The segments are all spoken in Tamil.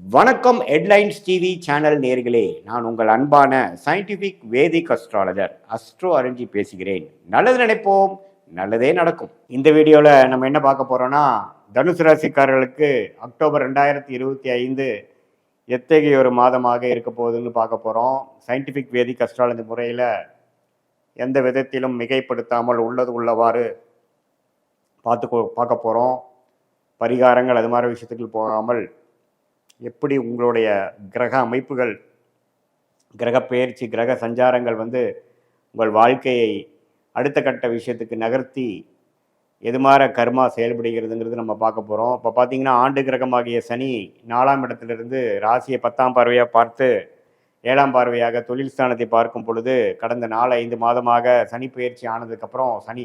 வணக்கம் ஹெட்லைன்ஸ் டிவி சேனல் நேர்களே. நான் உங்கள் அன்பான scientific Vedic astrologer astro Aranji பேசுகிறேன். நல்லது நினைப்போம் நல்லதே நடக்கும். இந்த வீடியோவில் நம்ம என்ன பார்க்க போறோம்னா தனுசு ராசிக்காரர்களுக்கு அக்டோபர் ரெண்டாயிரத்தி இருபத்தி ஐந்து எத்தகைய ஒரு மாதமாக இருக்க போகுதுன்னு பார்க்க போகிறோம் சயின்டிஃபிக் வேதிக் அஸ்ட்ராலஜி முறையில் எந்த விதத்திலும் மிகைப்படுத்தாமல் உள்ளது உள்ளவாறு பார்த்து பார்க்க போகிறோம் பரிகாரங்கள் அது மாதிரி விஷயத்துக்கு போகாமல் எப்படி உங்களுடைய கிரக அமைப்புகள் கிரக பெயர்ச்சி கிரக சஞ்சாரங்கள் வந்து உங்கள் வாழ்க்கையை அடுத்த கட்ட விஷயத்துக்கு நகர்த்தி எது மாதிரி கர்மா செயல்படுகிறதுங்கிறது நம்ம பார்க்க போகிறோம் இப்போ பார்த்தீங்கன்னா ஆண்டு கிரகமாகிய சனி நாலாம் இடத்திலிருந்து ராசியை பத்தாம் பார்வையாக பார்த்து ஏழாம் பார்வையாக தொழில் ஸ்தானத்தை பார்க்கும் பொழுது கடந்த நாலு ஐந்து மாதமாக சனி பயிற்சி ஆனதுக்கப்புறம் சனி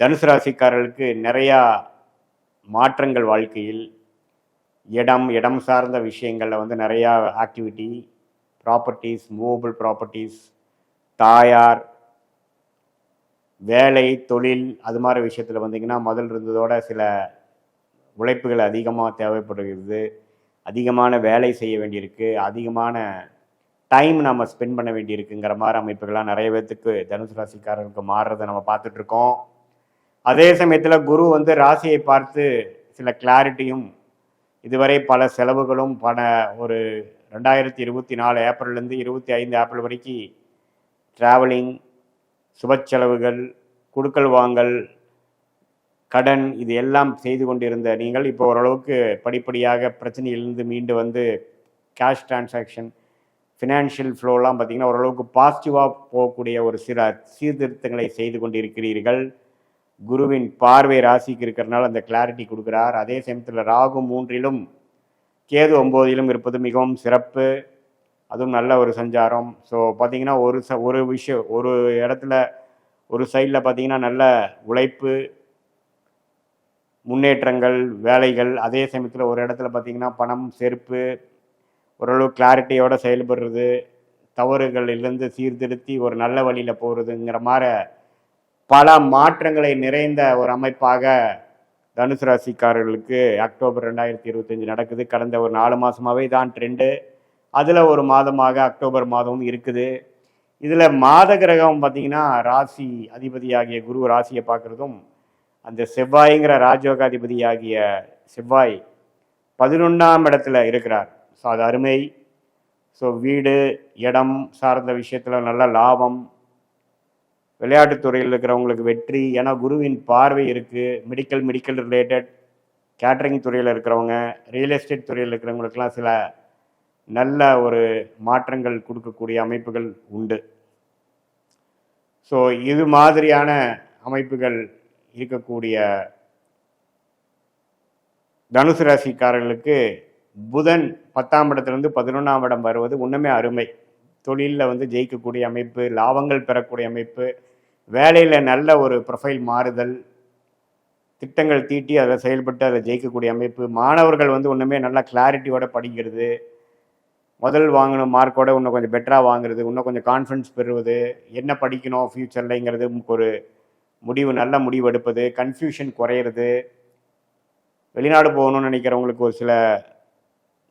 தனுசு ராசிக்காரர்களுக்கு நிறையா மாற்றங்கள் வாழ்க்கையில் இடம் இடம் சார்ந்த விஷயங்களில் வந்து நிறையா ஆக்டிவிட்டி ப்ராப்பர்ட்டிஸ் மூவபிள் ப்ராப்பர்ட்டிஸ் தாயார் வேலை தொழில் அது மாதிரி விஷயத்தில் வந்தீங்கன்னா முதல் இருந்ததோட சில உழைப்புகள் அதிகமாக தேவைப்படுகிறது. அதிகமான வேலை செய்ய வேண்டியிருக்கு. அதிகமான டைம் நம்ம ஸ்பெண்ட் பண்ண வேண்டியிருக்குங்கிற மாதிரி அமைப்புகள்லாம் நிறைய பேர்த்துக்கு தனுசு ராசிக்காரர்களுக்கு மாறுறதை நம்ம பார்த்துட்ருக்கோம் அதே சமயத்தில் குரு வந்து ராசியை பார்த்து சில கிளாரிட்டியும் இதுவரை பல செலவுகளும் பல ஒரு ரெண்டாயிரத்தி இருபத்தி நாலு ஏப்ரல்லேருந்து இருபத்தி ஐந்து ஏப்ரல் வரைக்கும் ட்ராவலிங் சுப செலவுகள் குடுக்கல் வாங்கல் கடன் இது எல்லாம் செய்து கொண்டிருந்த நீங்கள் இப்போ ஓரளவுக்கு படிப்படியாக பிரச்சனையிலிருந்து மீண்டு வந்து கேஷ் டிரான்சாக்ஷன் ஃபினான்ஷியல் ஃப்ளோலாம் பார்த்திங்கன்னா ஓரளவுக்கு பாசிட்டிவாக போகக்கூடிய ஒரு சில சீர்திருத்தங்களை செய்து கொண்டிருக்கிறீர்கள். குருவின் பார்வை ராசிக்கு இருக்கிறனால அந்த கிளாரிட்டி கொடுக்குறார். அதே சமயத்தில் ராகு மூன்றிலும் கேது ஒம்போதிலும் இருப்பது மிகவும் சிறப்பு. அதுவும் நல்ல ஒரு சஞ்சாரம். ஸோ பார்த்தீங்கன்னா ஒரு ச ஒரு விஷயம் ஒரு இடத்துல ஒரு சைடில் பார்த்தீங்கன்னா நல்ல உழைப்பு முன்னேற்றங்கள் வேலைகள். அதே சமயத்தில் ஒரு இடத்துல பார்த்தீங்கன்னா பணம் செருப்பு ஓரளவு கிளாரிட்டியோடு செயல்படுறது தவறுகளிலிருந்து சீர்திருத்தி ஒரு நல்ல வழியில் போகிறதுங்கிற மாதிரி பல மாற்றங்களை நிறைந்த ஒரு அமைப்பாக தனுசு ராசிக்காரர்களுக்கு அக்டோபர் ரெண்டாயிரத்தி இருபத்தஞ்சு நடக்குது. கடந்த ஒரு நாலு மாதமாகவே தான் ட்ரெண்டு அதில் ஒரு மாதமாக அக்டோபர் மாதமும் இருக்குது. இதில் மாத கிரகம் பார்த்திங்கன்னா ராசி அதிபதியாகிய குரு ராசியை பார்க்குறதும் அந்த செவ்வாய்ங்கிற ராஜயோகாதிபதியாகிய செவ்வாய் பதினொன்றாம் இடத்துல இருக்கிறார். ஸோ அது அருமை. ஸோ வீடு இடம் சார்ந்த விஷயத்தில் நல்ல லாபம். விளையாட்டுத்துறையில் இருக்கிறவங்களுக்கு வெற்றி. ஏன்னா குருவின் பார்வை இருக்குது மெடிக்கல் மெடிக்கல் ரிலேட்டட் கேட்ரிங் துறையில் இருக்கிறவங்க ரியல் எஸ்டேட் துறையில் இருக்கிறவங்களுக்கெல்லாம் சில நல்ல ஒரு மாற்றங்கள் கொடுக்கக்கூடிய அமைப்புகள் உண்டு. ஸோ இது மாதிரியான அமைப்புகள் இருக்கக்கூடிய தனுசு ராசிக்காரர்களுக்கு புதன் பத்தாம் இடத்துலேருந்து பதினொன்றாம் இடம் வருவது ஒன்றுமே அருமை. தொழிலில் வந்து ஜெயிக்கக்கூடிய அமைப்பு லாபங்கள் பெறக்கூடிய அமைப்பு வேலையில் நல்ல ஒரு ப்ரொஃபைல் மாறுதல் திட்டங்கள் தீட்டி அதில் செயல்பட்டு அதில் ஜெயிக்கக்கூடிய அமைப்பு மாணவர்கள் வந்து ஒன்றுமே நல்லா கிளாரிட்டியோட படிக்கிறது முதல் வாங்கின மார்க்கோட இன்னும் கொஞ்சம் பெட்டராக வாங்குறது இன்னும் கொஞ்சம் கான்ஃபிடன்ஸ் பெறுவது என்ன படிக்கணும் ஃப்யூச்சர்லங்கிறது ஒரு முடிவு நல்ல முடிவு எடுப்பது கன்ஃபியூஷன் குறையிறது. வெளிநாடு போகணும்னு நினைக்கிறவங்களுக்கு ஒரு சில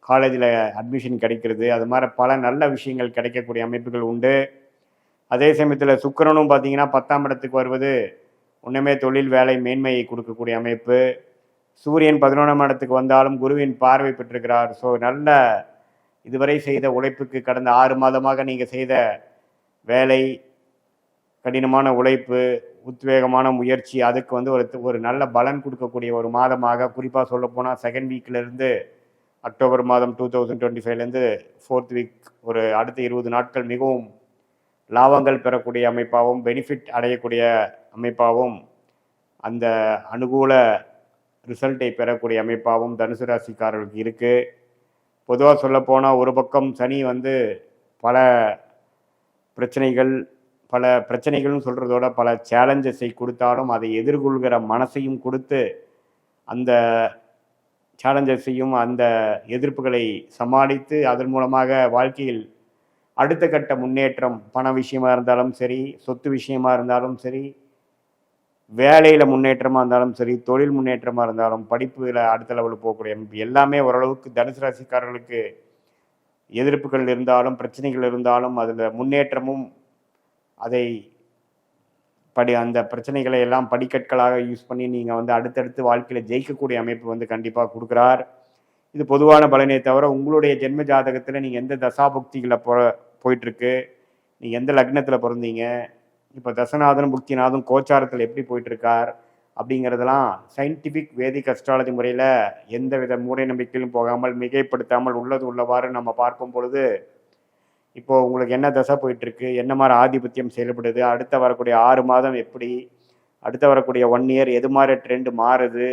காலேஜில் அட்மிஷன் கிடைக்கிறது அது மாதிரி பல நல்ல விஷயங்கள் கிடைக்கக்கூடிய அமைப்புகள் உண்டு. அதே சமயத்தில் சுக்கரனும் பார்த்தீங்கன்னா பத்தாம் இடத்துக்கு வருவது ஒன்றுமே தொழில் வேலை மேன்மையை கொடுக்கக்கூடிய அமைப்பு. சூரியன் பதினொன்றாம் இடத்துக்கு வந்தாலும் குருவின் பார்வை பெற்றிருக்கிறார். ஸோ நல்ல இதுவரை செய்த உழைப்புக்கு கடந்த ஆறு மாதமாக நீங்கள் செய்த வேலை கடினமான உழைப்பு உத்வேகமான முயற்சி அதுக்கு வந்து ஒரு ஒரு நல்ல பலன் கொடுக்கக்கூடிய ஒரு மாதமாக குறிப்பாக சொல்லப்போனால் செகண்ட் வீக்கிலேருந்து அக்டோபர் மாதம் டூ தௌசண்ட் டுவெண்ட்டி ஃபைவ்லேருந்து ஃபோர்த் வீக் ஒரு அடுத்த இருபது நாட்கள் மிகவும் லாபங்கள் பெறக்கூடிய அமைப்பாகவும் பெனிஃபிட் அடையக்கூடிய அமைப்பாகவும் அந்த அனுகூல ரிசல்ட்டை பெறக்கூடிய அமைப்பாகவும் தனுசு ராசிக்காரர்களுக்கு இருக்குது பொதுவாக சொல்லப்போனால் ஒரு பக்கம் சனி வந்து பல பிரச்சனைகள் பல பிரச்சனைகள்னு சொல்கிறதோட பல சேலஞ்சஸை கொடுத்தாலும் அதை எதிர்கொள்கிற மனசையும் கொடுத்து அந்த சேலஞ்சஸையும் அந்த எதிர்ப்புகளை சமாளித்து அதன் மூலமாக வாழ்க்கையில் அடுத்த கட்ட முன்னேற்றம் பண விஷயமா இருந்தாலும் சரி சொத்து விஷயமா இருந்தாலும் சரி வேலையில் முன்னேற்றமாக இருந்தாலும் சரி தொழில் முன்னேற்றமாக இருந்தாலும் படிப்பில் அடுத்த லெவலில் போகக்கூடிய எல்லாமே ஓரளவுக்கு தனுசு ராசிக்காரர்களுக்கு எதிர்ப்புகள் இருந்தாலும் பிரச்சனைகள் இருந்தாலும் அதில் முன்னேற்றமும் அதை படி அந்த பிரச்சனைகளை எல்லாம் படிக்கற்களாக யூஸ் பண்ணி நீங்கள் வந்து அடுத்தடுத்து வாழ்க்கையில் ஜெயிக்கக்கூடிய அமைப்பு வந்து கண்டிப்பாக கொடுக்குறார். இது பொதுவான பலனே தவிர உங்களுடைய ஜென்ம ஜாதகத்தில் நீங்கள் எந்த தசாபுக்திகளை போ போயிட்டுருக்கு? நீங்கள் எந்த லக்னத்தில் பிறந்தீங்க? இப்போ தசநாதனும் புக்திநாதன் கோச்சாரத்தில் எப்படி போயிட்டுருக்கார்? அப்படிங்கிறதெல்லாம் சயின்டிஃபிக் வேதிக் அஸ்ட்ராலஜி முறையில் எந்த வித மூட நம்பிக்கையிலும் போகாமல் மிகைப்படுத்தாமல் உள்ளது உள்ளவாறு நம்ம பார்க்கும் பொழுது இப்போது உங்களுக்கு என்ன தசை போயிட்டுருக்கு? என்ன மாதிரி ஆதிபத்தியம் செயல்படுது? அடுத்த வரக்கூடிய ஆறு மாதம் எப்படி? அடுத்த வரக்கூடிய ஒன் இயர் எது மாதிரி ட்ரெண்டு மாறுது?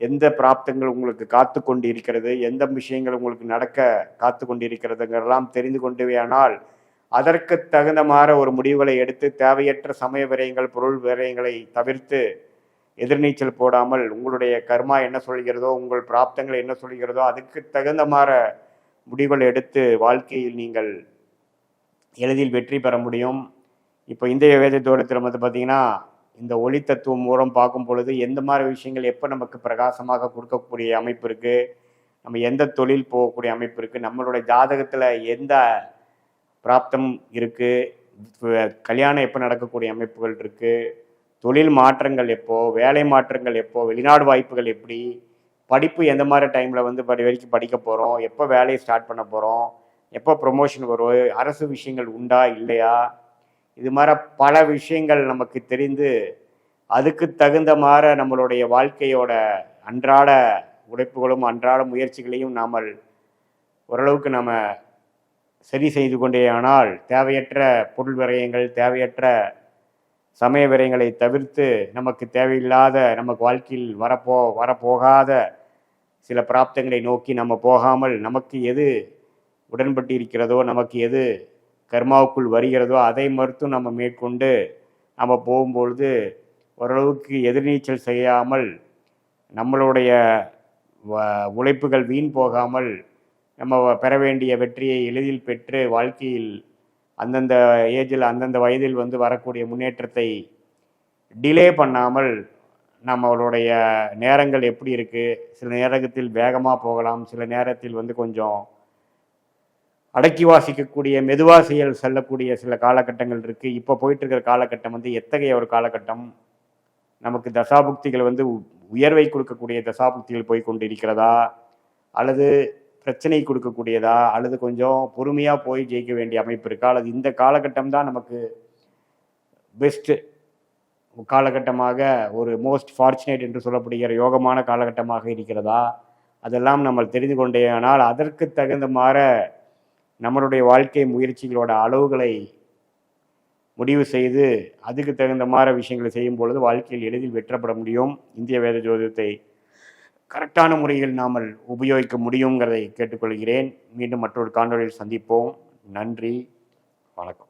எந்த பிராப்தங்கள் உங்களுக்கு காத்து கொண்டு இருக்கிறது எந்த விஷயங்கள் உங்களுக்கு நடக்க காத்து கொண்டு இருக்கிறதுங்கிறலாம் தெரிந்து கொண்டுவேயானால் அதற்கு தகுந்த மாதிரி ஒரு முடிவுகளை எடுத்து தேவையற்ற சமய விரயங்கள் பொருள் விரயங்களை தவிர்த்து எதிர்நீச்சல் போடாமல் உங்களுடைய கர்மா என்ன சொல்கிறதோ உங்கள் பிராப்தங்கள் என்ன சொல்கிறதோ அதுக்கு தகுந்த மாதிரி முடிவுகள் எடுத்து வாழ்க்கையில் நீங்கள் எளிதில் வெற்றி பெற முடியும். இப்போ இந்திய வேத தூரத்தில் வந்து பார்த்தீங்கன்னா இந்த ஒளி தத்துவம் மூலம் பார்க்கும் பொழுது எந்த மாதிரி விஷயங்கள் எப்போ நமக்கு பிரகாசமாக கொடுக்கக்கூடிய அமைப்பு இருக்குது நம்ம எந்த தொழில் போகக்கூடிய அமைப்பு இருக்குது நம்மளுடைய ஜாதகத்தில் எந்த பிராப்தம் இருக்குது கல்யாணம் எப்போ நடக்கக்கூடிய அமைப்புகள் இருக்குது தொழில் மாற்றங்கள் எப்போது வேலை மாற்றங்கள் எப்போது வெளிநாடு வாய்ப்புகள் எப்படி? படிப்பு எந்த மாதிரி டைமில் வந்து படி வரைக்கும் படிக்க போகிறோம் எப்போ வேலையை ஸ்டார்ட் பண்ண போகிறோம் எப்போ ப்ரொமோஷன் வரும்? அரசு விஷயங்கள் உண்டா? இல்லையா? இது மாதிரி பல விஷயங்கள் நமக்கு தெரிந்து அதுக்கு தகுந்த மாதிரி நம்மளுடைய வாழ்க்கையோட அன்றாட உழைப்புகளும் அன்றாட முயற்சிகளையும் நாம் ஓரளவுக்கு நம்ம சரி செய்து கொண்டே ஆனால் தேவையற்ற பொருள் விரயங்கள் தேவையற்ற சமய விரயங்களை தவிர்த்து நமக்கு தேவையில்லாத நமக்கு வாழ்க்கையில் வரப்போ வரப்போகாத சில பிராப்தங்களை நோக்கி நம்ம போகாமல் நமக்கு எது உடன்பட்டு இருக்கிறதோ நமக்கு எது கர்மாவுக்குள் வருகிறதோ அதை மறுத்தும் நம்ம மேற்கொண்டு நம்ம போகும்பொழுது ஓரளவுக்கு எதிர்நீச்சல் செய்யாமல் நம்மளுடைய வ- உழைப்புகள் வீண் போகாமல் நம்ம பெற வேண்டிய வெற்றியை எளிதில் பெற்று வாழ்க்கையில் அந்தந்த ஏஜில் அந்தந்த வயதில் வந்து வரக்கூடிய முன்னேற்றத்தை டிலே பண்ணாமல் நம்மளுடைய நேரங்கள் எப்படி இருக்குது சில நேரத்தில் வேகமாக போகலாம். சில நேரத்தில் வந்து கொஞ்சம் அடக்கி வாசிக்கக்கூடிய மெதுவா செயல் செல்லக்கூடிய சில காலகட்டங்கள் இருக்குது இப்போ போயிட்டு இருக்கிற காலகட்டம் வந்து எத்தகைய ஒரு காலகட்டம்? நமக்கு தசாபுக்திகள் வந்து உ- உயர்வை கொடுக்கக்கூடிய தசாபுக்திகள் போய் கொண்டிருக்கிறதா? அல்லது பிரச்சனை கொடுக்கக்கூடியதா? அல்லது கொஞ்சம் பொறுமையாக போய் ஜெயிக்க வேண்டிய அமைப்பு இருக்கா? அல்லது இந்த காலகட்டம் தான் நமக்கு பெஸ்ட்டு காலகட்டமாக ஒரு மோஸ்ட் ஃபார்ச்சுனேட் என்று சொல்லப்படுகிற யோகமான காலகட்டமாக இருக்கிறதா? அதெல்லாம் நம்ம தெரிந்து கொண்டே ஆனால் அதற்கு தகுந்த மாற நம்மளுடைய வாழ்க்கை முயற்சிகளோட அளவுகளை முடிவு செய்து அதுக்கு தகுந்த மாதிரி விஷயங்களை செய்யும் பொழுது வாழ்க்கையில் எளிதில் வெற்றப்பட முடியும். இந்திய வேத ஜோதிடத்தை கரெக்டான முறையில் நாம் உபயோகிக்க முடியுங்கிறதை கேட்டுக்கொள்கிறேன். மீண்டும் மற்றொரு காணொலியில் சந்திப்போம். நன்றி. வணக்கம்.